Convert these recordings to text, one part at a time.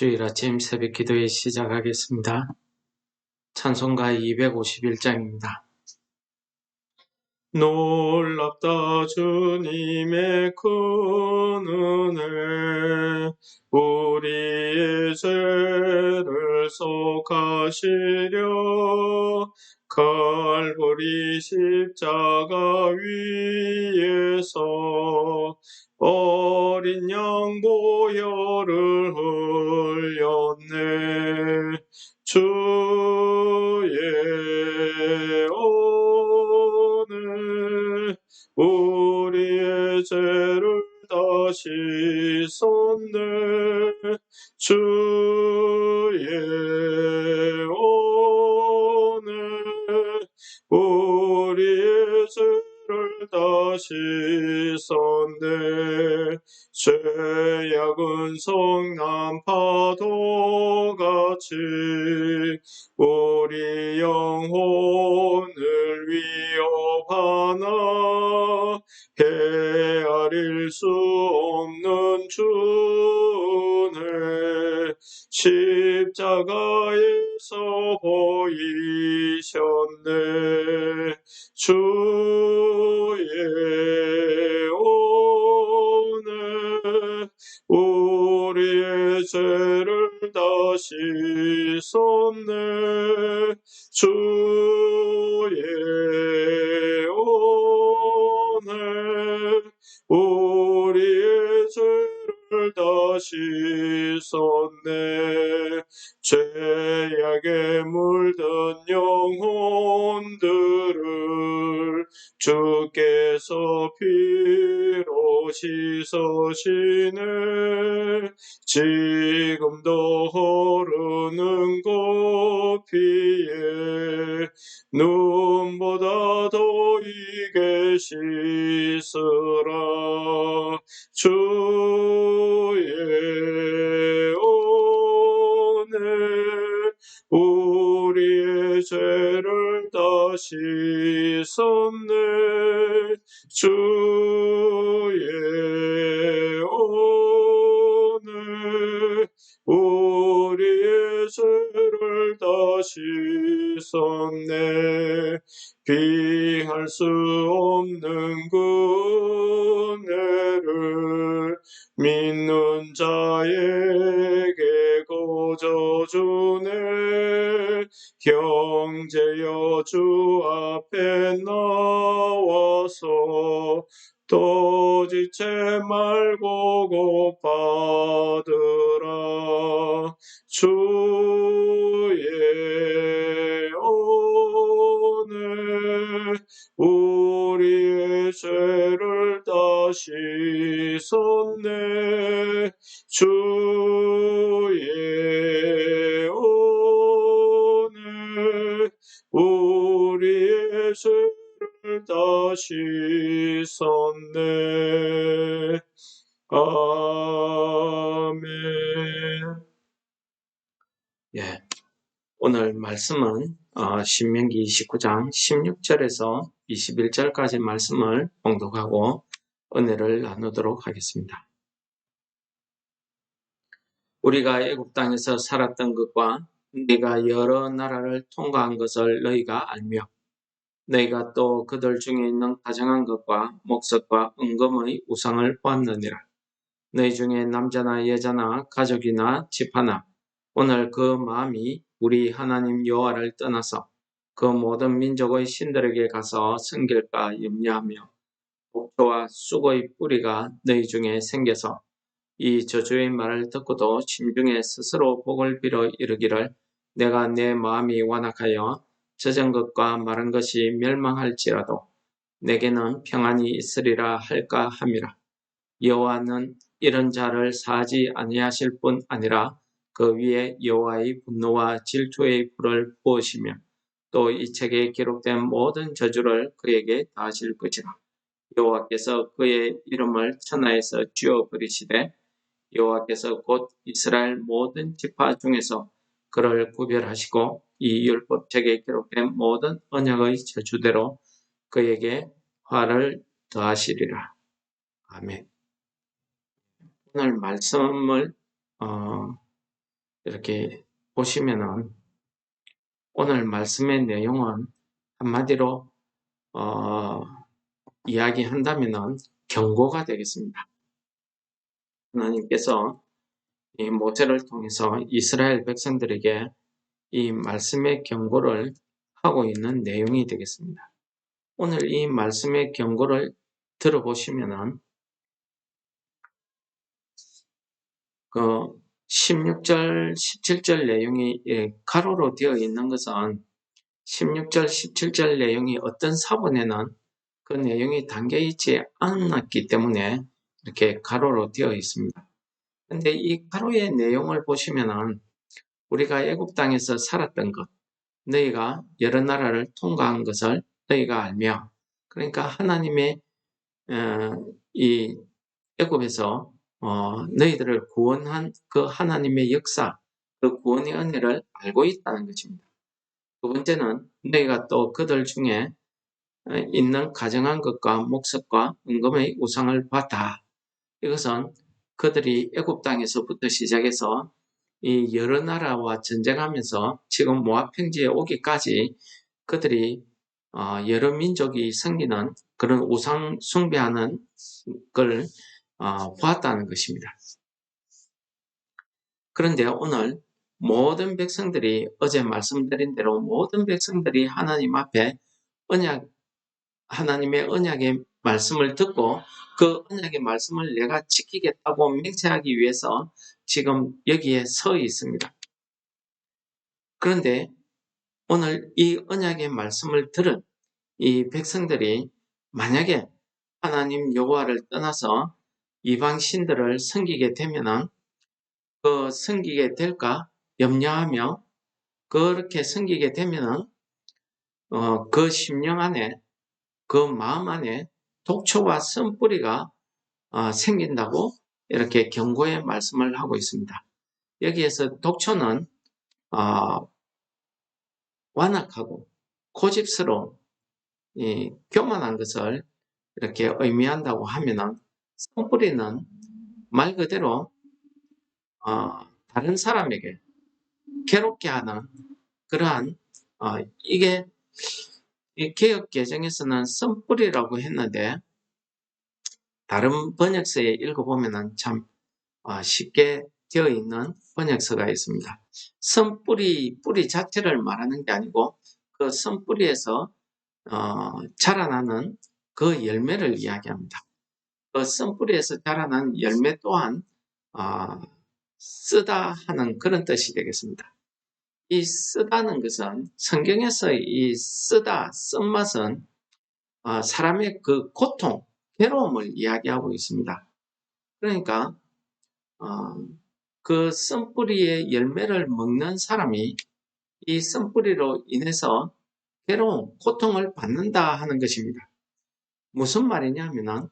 주일 아침 새벽 기도회 시작하겠습니다. 찬송가 251장입니다. 놀랍다 주님의 큰 은혜 우리의 죄를 속하시려 칼보리 십자가 위에서 어린 양 보혈을 흘렸네. 주의 오늘 우리의 죄를 다시 손네. 주의 죄악은 성난 파도같이 우리 영혼을 위협하나 헤아릴 수 없는 주네 십자가 죄를 다시 손네. 주의 오늘 우리의 죄를 다시 손네. 죄악에 물든 영혼들을 주께서 피로 씻으시네. 지 주의 오늘 우리의 죄를 다시 손네. 피할 수 또 지체 말고 곧받으라 주의 오늘 우리의 죄를 다시 손네. 주의 오늘 우리의 죄 손네. 아멘. 예, 오늘 말씀은 어, 신명기 29장 16절에서 21절까지 말씀을 봉독하고 은혜를 나누도록 하겠습니다. 우리가 애굽 땅에서 살았던 것과 네가 여러 나라를 통과한 것을 너희가 알며 너희가 또 그들 중에 있는 다정한 것과 목석과 은금의 우상을 보았느니라. 너희 중에 남자나 여자나 가족이나 집 하나 오늘 그 마음이 우리 하나님 여호와를 떠나서 그 모든 민족의 신들에게 가서 섬길까 염려하며 목표와 쑥의 뿌리가 너희 중에 생겨서 이 저주의 말을 듣고도 심중에 스스로 복을 빌어 이르기를 내가 내 마음이 완악하여 젖은 것과 마른 것이 멸망할지라도 내게는 평안이 있으리라 할까 함이라. 여호와는 이런 자를 사지 아니하실 뿐 아니라 그 위에 여호와의 분노와 질투의 불을 부으시며 또 이 책에 기록된 모든 저주를 그에게 다하실 것이라. 여호와께서 그의 이름을 천하에서 지워버리시되 여호와께서 곧 이스라엘 모든 지파 중에서 그를 구별하시고 이 율법책에 기록된 모든 언약의 저주대로 그에게 화를 더하시리라. 아멘. 오늘 말씀을 어, 이렇게 보시면은 오늘 말씀의 내용은 한마디로 어, 이야기한다면은 경고가 되겠습니다. 하나님께서 이 모세를 통해서 이스라엘 백성들에게 이 말씀의 경고를 하고 있는 내용이 되겠습니다. 오늘 이 말씀의 경고를 들어보시면은 그 16절, 17절 내용이 예, 가로로 되어 있는 것은 16절, 17절 내용이 어떤 사본에는 그 내용이 담겨 있지 않았기 때문에 이렇게 가로로 되어 있습니다. 근데 이 가로의 내용을 보시면은 우리가 애굽 땅에서 살았던 것, 너희가 여러 나라를 통과한 것을 너희가 알며, 그러니까 하나님의 어, 이 애굽에서 어, 너희들을 구원한 그 하나님의 역사, 그 구원의 은혜를 알고 있다는 것입니다. 두 번째는 너희가 또 그들 중에 어, 있는 가정한 것과 목석과 은금의 우상을 봤다. 이것은 그들이 애굽 땅에서부터 시작해서 이 여러 나라와 전쟁하면서 지금 모압 평지에 오기까지 그들이 어, 여러 민족이 생기는 그런 우상 숭배하는 걸 어, 보았다는 것입니다. 그런데 오늘 모든 백성들이 어제 말씀드린 대로 모든 백성들이 하나님 앞에 언약 하나님의 언약의 말씀을 듣고 그 언약의 말씀을 내가 지키겠다고 맹세하기 위해서 지금 여기에 서 있습니다. 그런데 오늘 이 언약의 말씀을 들은 이 백성들이 만약에 하나님 여호와를 떠나서 이방 신들을 섬기게 되면은 그 섬기게 될까 염려하며 그렇게 섬기게 되면은 어, 그 심령 안에 그 마음 안에 독초와 쓴뿌리가 어, 생긴다고 이렇게 경고의 말씀을 하고 있습니다. 여기에서 독초는 어, 완악하고 고집스러운 이, 교만한 것을 이렇게 의미한다고 하면은 쓴뿌리는 말 그대로 어, 다른 사람에게 괴롭게 하는 그러한 어, 이게 이 개혁 개정에서는 쓴뿌리라고 했는데 다른 번역서에 읽어보면 참 어, 쉽게 되어 있는 번역서가 있습니다. 선뿌리 뿌리 자체를 말하는 게 아니고 그 선뿌리에서 어, 자라나는 그 열매를 이야기합니다. 그 선뿌리에서 자라난 열매 또한 어, 쓰다 하는 그런 뜻이 되겠습니다. 이 쓰다는 것은 성경에서 이 쓰다, 쓴맛은 어, 사람의 그 고통, 괴로움을 이야기하고 있습니다. 그러니까 어, 그 쓴뿌리의 열매를 먹는 사람이 이 쓴뿌리로 인해서 괴로움, 고통을 받는다 하는 것입니다. 무슨 말이냐면은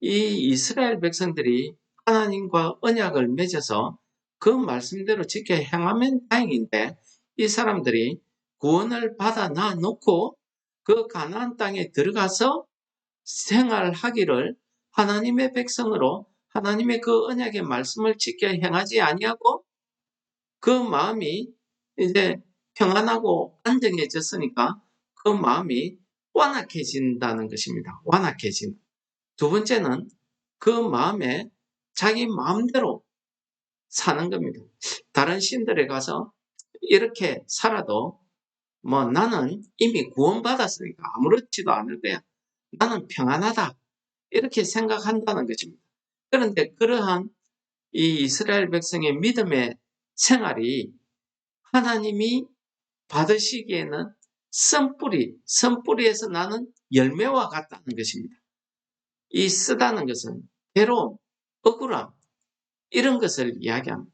이 이스라엘 백성들이 하나님과 언약을 맺어서 그 말씀대로 지켜 행하면 다행인데 이 사람들이 구원을 받아 놔 놓고 그 가나안 땅에 들어가서 생활하기를 하나님의 백성으로 하나님의 그 언약의 말씀을 지켜 행하지 아니하고 그 마음이 이제 평안하고 안정해졌으니까 그 마음이 완악해진다는 것입니다. 완악해진. 두 번째는 그 마음에 자기 마음대로 사는 겁니다. 다른 신들에 가서 이렇게 살아도 뭐 나는 이미 구원받았으니까 아무렇지도 않을 거야. 나는 평안하다. 이렇게 생각한다는 것입니다. 그런데 그러한 이 이스라엘 백성의 믿음의 생활이 하나님이 받으시기에는 선뿌리, 선뿌리에서 나는 열매와 같다는 것입니다. 이 쓰다는 것은 괴로움, 억울함, 이런 것을 이야기합니다.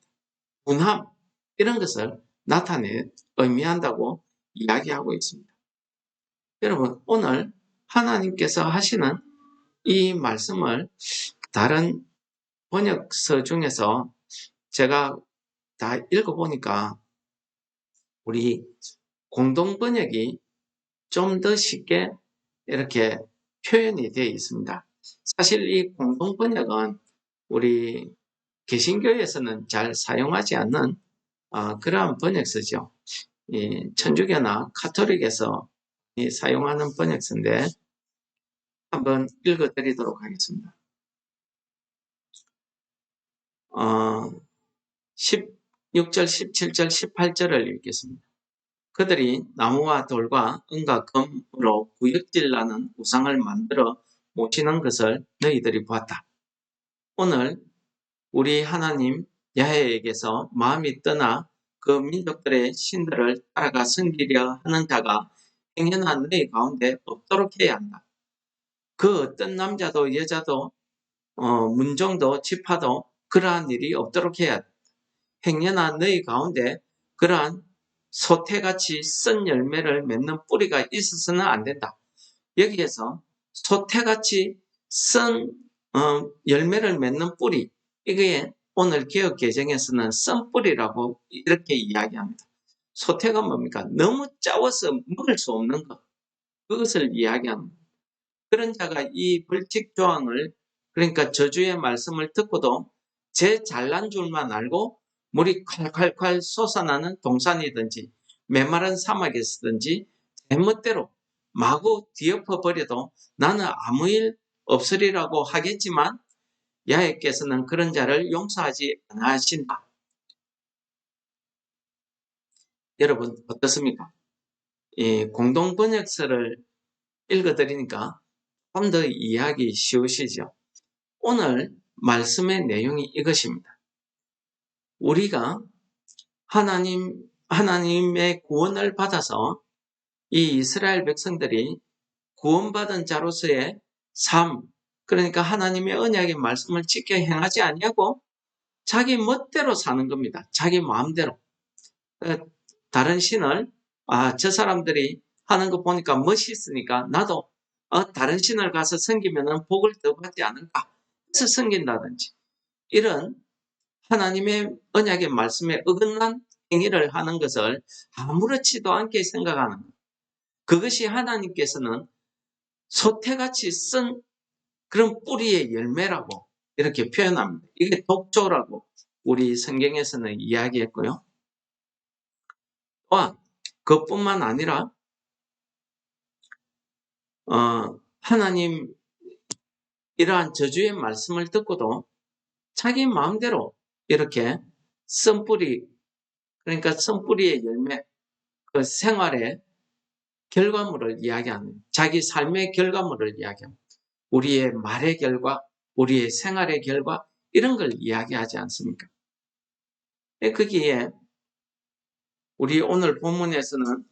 분함, 이런 것을 나타내 의미한다고 이야기하고 있습니다. 여러분, 오늘 하나님께서 하시는 이 말씀을 다른 번역서 중에서 제가 다 읽어보니까 우리 공동 번역이 좀 더 쉽게 이렇게 표현이 되어 있습니다. 사실 이 공동 번역은 우리 개신교에서는 잘 사용하지 않는 아, 그러한 번역서죠. 이 천주교나 카톨릭에서 이 사용하는 번역서인데 한번 읽어드리도록 하겠습니다. 어, 16절, 17절, 18절을 읽겠습니다. 그들이 나무와 돌과 은과 금으로 구역질 나는 우상을 만들어 모시는 것을 너희들이 보았다. 오늘 우리 하나님 야훼에게서 마음이 떠나 그 민족들의 신들을 따라가 섬기려 하는 자가 행여나 너희 가운데 없도록 해야 한다. 그 어떤 남자도 여자도 어, 문종도 지파도 그러한 일이 없도록 해야 한다. 행여나 너희 가운데 그러한 소태같이 쓴 열매를 맺는 뿌리가 있어서는 안 된다. 여기에서 소태같이 쓴 어, 열매를 맺는 뿌리 이게 오늘 개혁 개정에서는 쓴 뿌리라고 이렇게 이야기합니다. 소태가 뭡니까? 너무 짜워서 먹을 수 없는 것 그것을 이야기합니다. 그런 자가 이 벌칙 조항을 그러니까 저주의 말씀을 듣고도 제 잘난 줄만 알고 물이 콸콸콸 솟아나는 동산이든지 메마른 사막에서든지 제멋대로 마구 뒤엎어 버려도 나는 아무 일 없으리라고 하겠지만 야훼께서는 그런 자를 용서하지 않으신다. 여러분 어떻습니까? 이 공동 번역서를 읽어드리니까 좀 더 이해하기 쉬우시죠? 오늘 말씀의 내용이 이것입니다. 우리가 하나님, 하나님의 구원을 받아서 이 이스라엘 백성들이 구원받은 자로서의 삶, 그러니까 하나님의 언약의 말씀을 지켜 행하지 아니하고 자기 멋대로 사는 겁니다. 자기 마음대로. 어, 다른 신을 아, 저 사람들이 하는 거 보니까 멋있으니까 나도 어, 다른 신을 가서 섬기면 복을 더 받지 않을까? 해서 섬긴다든지 이런 하나님의 언약의 말씀에 어긋난 행위를 하는 것을 아무렇지도 않게 생각하는 것. 그것이 하나님께서는 소태같이 쓴 그런 뿌리의 열매라고 이렇게 표현합니다. 이게 독조라고 우리 성경에서는 이야기했고요. 또한 그뿐만 아니라 어, 하나님 이러한 저주의 말씀을 듣고도 자기 마음대로 이렇게 쓴뿌리 그러니까 쓴뿌리의 열매 그 생활의 결과물을 이야기하는 자기 삶의 결과물을 이야기합니다. 우리의 말의 결과, 우리의 생활의 결과 이런 걸 이야기하지 않습니까? 거기에 우리 오늘 본문에서는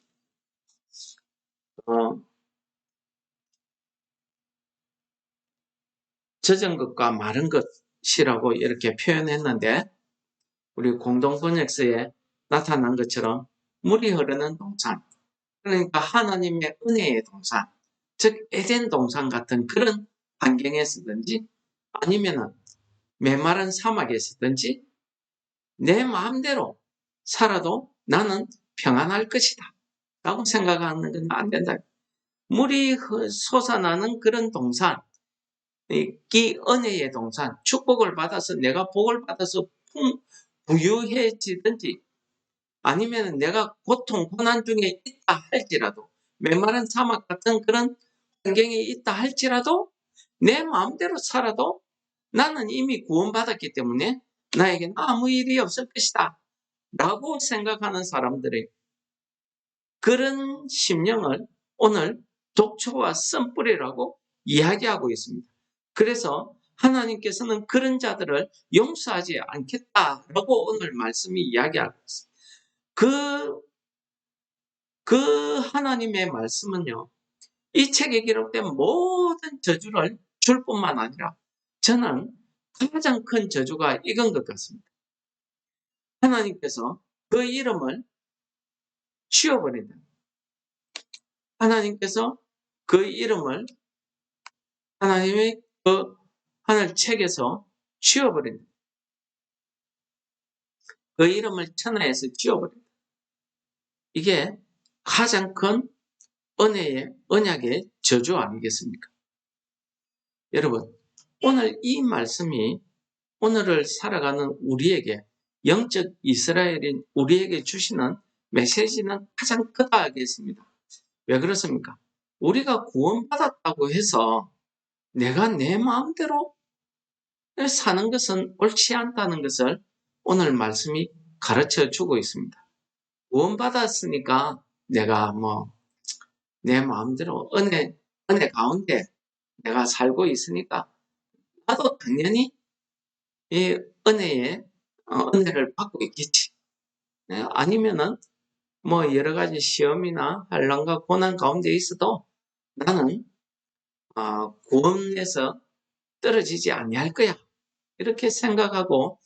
어, 젖은 것과 마른 것이라고 이렇게 표현했는데 우리 공동번역서에 나타난 것처럼 물이 흐르는 동산 그러니까 하나님의 은혜의 동산 즉 에덴 동산 같은 그런 환경에서든지 아니면은 메마른 사막에서든지 내 마음대로 살아도 나는 평안할 것이다. 라고 생각하는 건 안 된다. 물이 솟아나는 그런 동산 이 은혜의 동산, 축복을 받아서 내가 복을 받아서 부유해지든지 아니면 내가 고통, 고난 중에 있다 할지라도 메마른 사막 같은 그런 환경에 있다 할지라도 내 마음대로 살아도 나는 이미 구원받았기 때문에 나에게는 아무 일이 없을 것이다. 라고 생각하는 사람들의 그런 심령을 오늘 독초와 쓴뿌리라고 이야기하고 있습니다. 그래서 하나님께서는 그런 자들을 용서하지 않겠다라고 오늘 말씀이 이야기하고 있습니다. 그, 그 하나님의 말씀은요, 이 책에 기록된 모든 저주를 줄 뿐만 아니라 저는 가장 큰 저주가 이건 것 같습니다. 하나님께서 그 이름을 치워버린다. 하나님께서 그 이름을 하나님의 그 하늘 책에서 지워버린다. 그 이름을 천하에서 지워버린다. 이게 가장 큰 은혜의, 언약의 저주 아니겠습니까? 여러분, 오늘 이 말씀이 오늘을 살아가는 우리에게 영적 이스라엘인 우리에게 주시는 메시지는 가장 크다 하겠습니다. 왜 그렇습니까? 우리가 구원받았다고 해서 내가 내 마음대로 사는 것은 옳지 않다는 것을 오늘 말씀이 가르쳐 주고 있습니다. 구원받았으니까 내가 뭐 내 마음대로 은혜 은혜 가운데 내가 살고 있으니까 나도 당연히 이 은혜에 어, 은혜를 받고 있겠지. 네, 아니면은 뭐 여러 가지 시험이나 환란과 고난 가운데 있어도 나는 어, 구원에서 떨어지지 아니할 거야. 이렇게 생각하고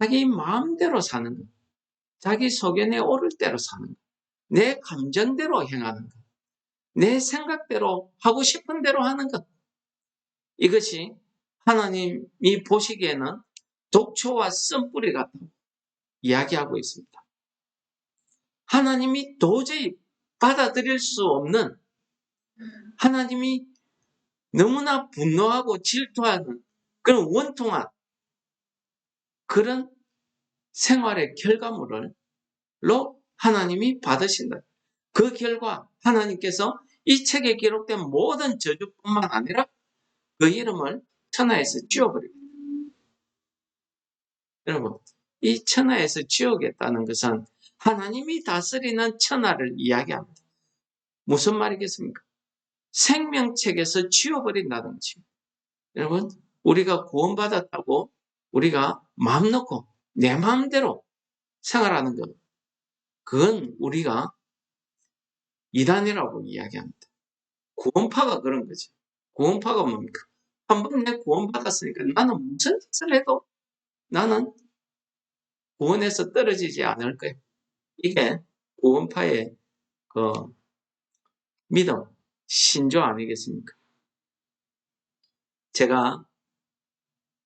자기 마음대로 사는 것, 자기 소견에 오를 대로 사는 것, 내 감정대로 행하는 것, 내 생각대로 하고 싶은 대로 하는 것. 이것이 하나님이 보시기에는 독초와 쓴뿌리 같다고 이야기하고 있습니다. 하나님이 도저히 받아들일 수 없는 하나님이 너무나 분노하고 질투하는 그런 원통한 그런 생활의 결과물을 로 하나님이 받으신다. 그 결과 하나님께서 이 책에 기록된 모든 저주뿐만 아니라 그 이름을 천하에서 지워버립니다. 여러분, 이 천하에서 지우겠다는 것은 하나님이 다스리는 천하를 이야기합니다. 무슨 말이겠습니까? 생명책에서 지워버린다는 것입니다. 여러분, 우리가 구원받았다고 우리가 마음 놓고 내 마음대로 생활하는 것, 그건 우리가 이단이라고 이야기합니다. 구원파가 그런 거죠. 구원파가 뭡니까? 한 번 내 구원받았으니까 나는 무슨 짓을 해도 나는 구원에서 떨어지지 않을 거야. 이게 구원파의 그 믿음, 신조 아니겠습니까? 제가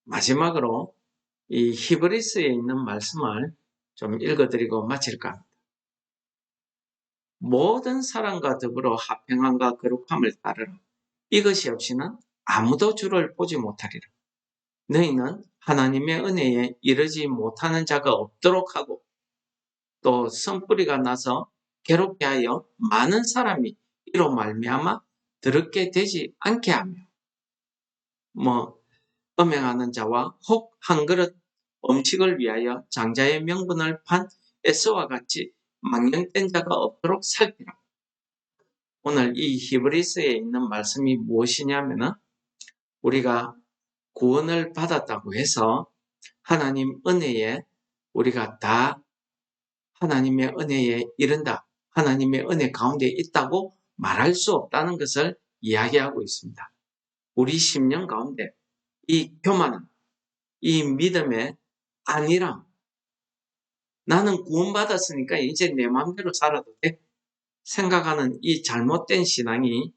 마지막으로 이 히브리스에 있는 말씀을 좀 읽어드리고 마칠까 합니다. 모든 사람과 더불어 합평함과 거룩함을 따르라. 이것이 없이는 아무도 주를 보지 못하리라. 너희는 하나님의 은혜에 이르지 못하는 자가 없도록 하고 또 선뿌리가 나서 괴롭게 하여 많은 사람이 이로 말미암아 더럽게 되지 않게 하며 뭐 음행하는 자와 혹 한 그릇 음식을 위하여 장자의 명분을 판 에스와 같이 망령된 자가 없도록 살피라. 오늘 이 히브리스에 있는 말씀이 무엇이냐면은 우리가 구원을 받았다고 해서 하나님 은혜에 우리가 다 하나님의 은혜에 이른다. 하나님의 은혜 가운데 있다고 말할 수 없다는 것을 이야기하고 있습니다. 우리 10년 가운데 이 교만함, 이 믿음의 아니람, 나는 구원받았으니까 이제 내 마음대로 살아도 돼. 생각하는 이 잘못된 신앙이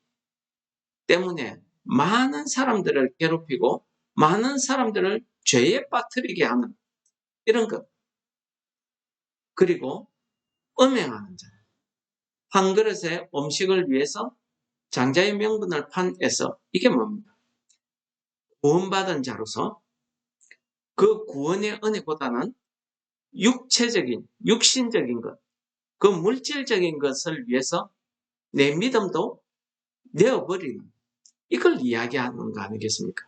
때문에 많은 사람들을 괴롭히고 많은 사람들을 죄에 빠뜨리게 하는 이런 것. 그리고 음행하는 자. 한 그릇의 음식을 위해서 장자의 명분을 판에서 이게 뭡니까? 구원받은 자로서 그 구원의 은혜보다는 육체적인, 육신적인 것, 그 물질적인 것을 위해서 내 믿음도 내어버리는 이걸 이야기하는 거 아니겠습니까?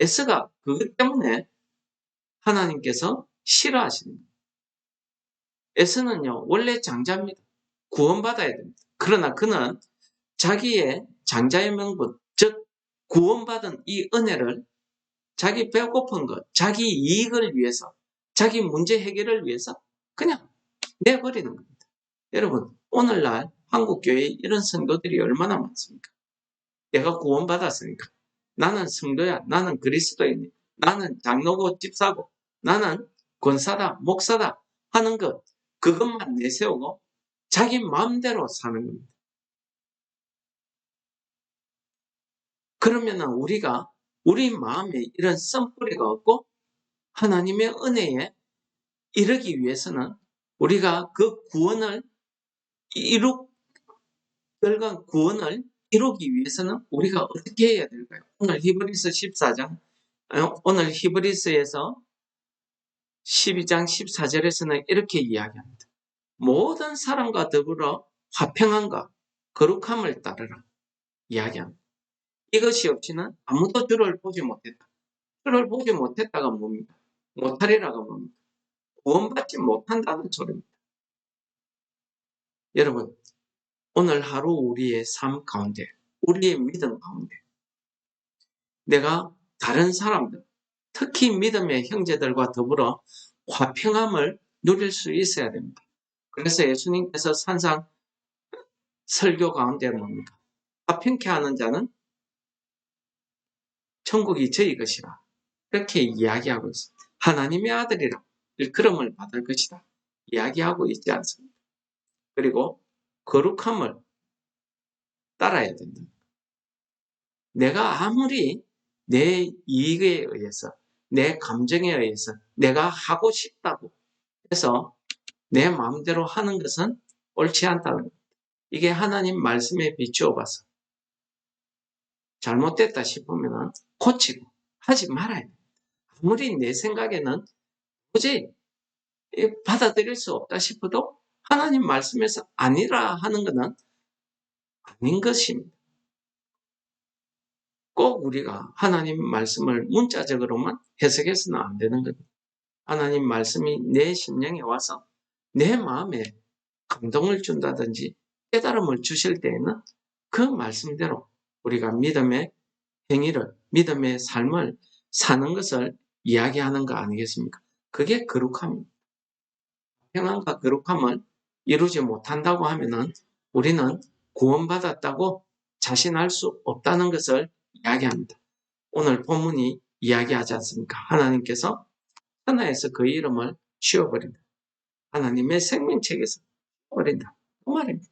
에스가 그것 때문에 하나님께서 싫어하시는 거예요. 에스는요, 원래 장자입니다. 구원받아야 됩니다. 그러나 그는 자기의 장자의 명분, 즉, 구원받은 이 은혜를 자기 배고픈 것, 자기 이익을 위해서, 자기 문제 해결을 위해서 그냥 내버리는 겁니다. 여러분, 오늘날 한국교회에 이런 성도들이 얼마나 많습니까? 내가 구원받았으니까. 나는 성도야. 나는 그리스도인이. 나는 장로고 집사고. 나는 권사다, 목사다 하는 것. 그것만 내세우고 자기 마음대로 사는 겁니다. 그러면은 우리가 우리 마음에 이런 썸뿌리가 없고 하나님의 은혜에 이르기 위해서는 우리가 그 구원을 이루 결과 구원을 이루기 위해서는 우리가 어떻게 해야 될까요? 오늘 히브리서 14장 어, 오늘 히브리서에서 12장 14절에서는 이렇게 이야기합니다. 모든 사람과 더불어 화평함과 거룩함을 따르라 이야기합니다. 이것이 없이는 아무도 주를 보지 못했다. 주를 보지 못했다가 뭡니까? 못하리라가 뭡니까? 구원받지 못한다는 소리입니다. 여러분, 오늘 하루 우리의 삶 가운데, 우리의 믿음 가운데, 내가 다른 사람들, 특히 믿음의 형제들과 더불어 화평함을 누릴 수 있어야 됩니다. 그래서 예수님께서 산상 설교 가운데 뭡니까? 화평케 하는 자는 천국이 저희 것이라. 이렇게 이야기하고 있습니다. 하나님의 아들이라 일컬음을 받을 것이다. 이야기하고 있지 않습니다. 그리고 거룩함을 따라야 된다. 내가 아무리 내 이익에 의해서, 내 감정에 의해서 내가 하고 싶다고 해서 내 마음대로 하는 것은 옳지 않다는 겁니다. 이게 하나님 말씀에 비추어 봐서 잘못됐다 싶으면 고치고 하지 말아야 돼. 아무리 내 생각에는 도저히 받아들일 수 없다 싶어도 하나님 말씀에서 아니라 하는 것은 아닌 것입니다. 꼭 우리가 하나님 말씀을 문자적으로만 해석해서는 안 되는 겁니다. 하나님 말씀이 내 심령에 와서 내 마음에 감동을 준다든지 깨달음을 주실 때에는 그 말씀대로 우리가 믿음의 행위를, 믿음의 삶을 사는 것을 이야기하는 거 아니겠습니까? 그게 거룩함입니다. 평안과 거룩함을 이루지 못한다고 하면은 우리는 구원받았다고 자신할 수 없다는 것을 이야기합니다. 오늘 본문이 이야기하지 않습니까? 하나님께서 하나에서 그 이름을 지워버린다. 하나님의 생명책에서 버린다. 그 말입니다.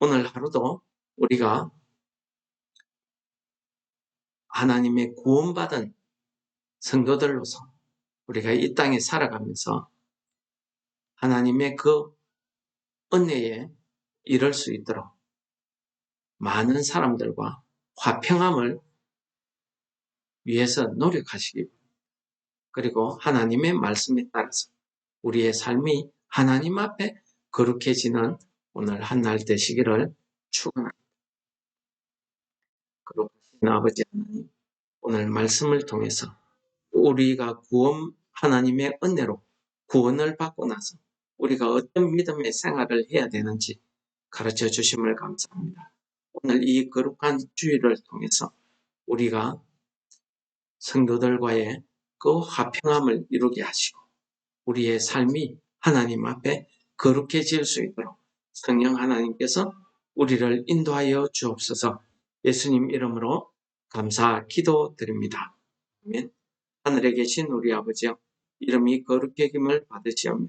오늘 하루도 우리가 하나님의 구원받은 성도들로서 우리가 이 땅에 살아가면서 하나님의 그 은혜에 이를 수 있도록 많은 사람들과 화평함을 위해서 노력하시기 그리고 하나님의 말씀에 따라서 우리의 삶이 하나님 앞에 거룩해지는 오늘 한 날 되시기를 축원합니다. 거룩하신 아버지 하나님, 오늘 말씀을 통해서 우리가 구원 하나님의 은혜로 구원을 받고 나서 우리가 어떤 믿음의 생활을 해야 되는지 가르쳐 주심을 감사합니다. 오늘 이 거룩한 주의를 통해서 우리가 성도들과의 그 화평함을 이루게 하시고 우리의 삶이 하나님 앞에 거룩해질 수 있도록 성령 하나님께서 우리를 인도하여 주옵소서 예수님 이름으로 감사 기도드립니다. 아멘. 하늘에 계신 우리 아버지여 이름이 거룩해 김을 받으시오며